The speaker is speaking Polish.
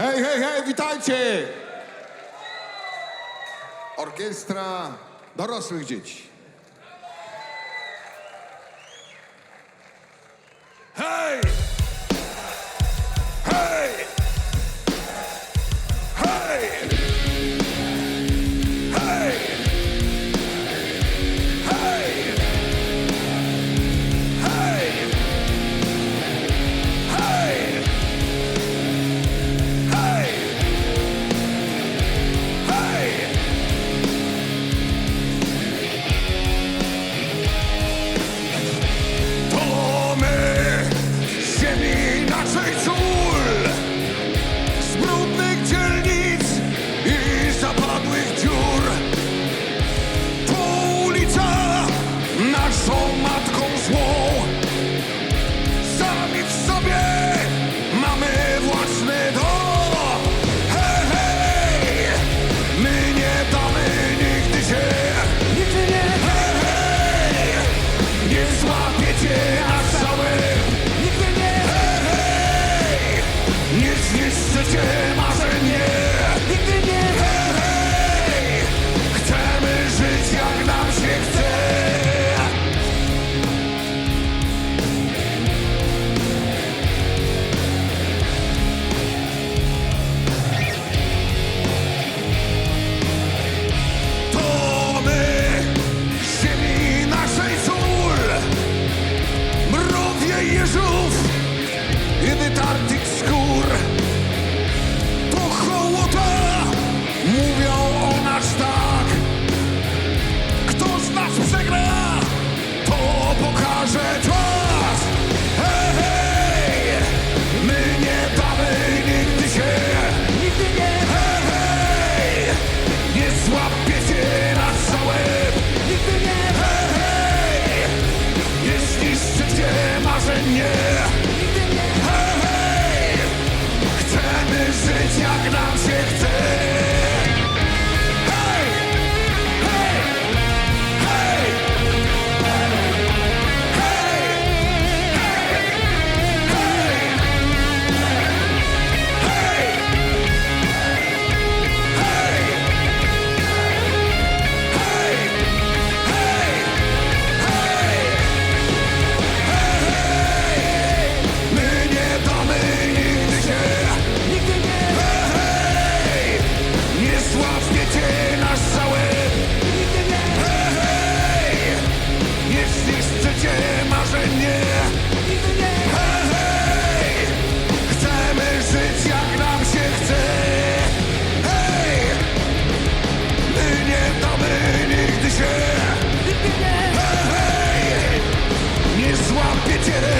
Hej, hej, hej, witajcie! Orkiestra dorosłych dzieci. Naszą matką złą. Sami w sobie mamy własny dom. Hej, hej, my nie damy nigdy się. Nigdy nie. Hej, hej, nie złapiecie nas całym. Nigdy nie. Hej, hej, nie zniszczycie marzeń. tartych skór jak nam się chce. zniszczycie marzenie. Hej, hej, chcemy żyć jak nam się chce. Hej, my nie damy nigdy się. Hej, hej, nie złapiecie.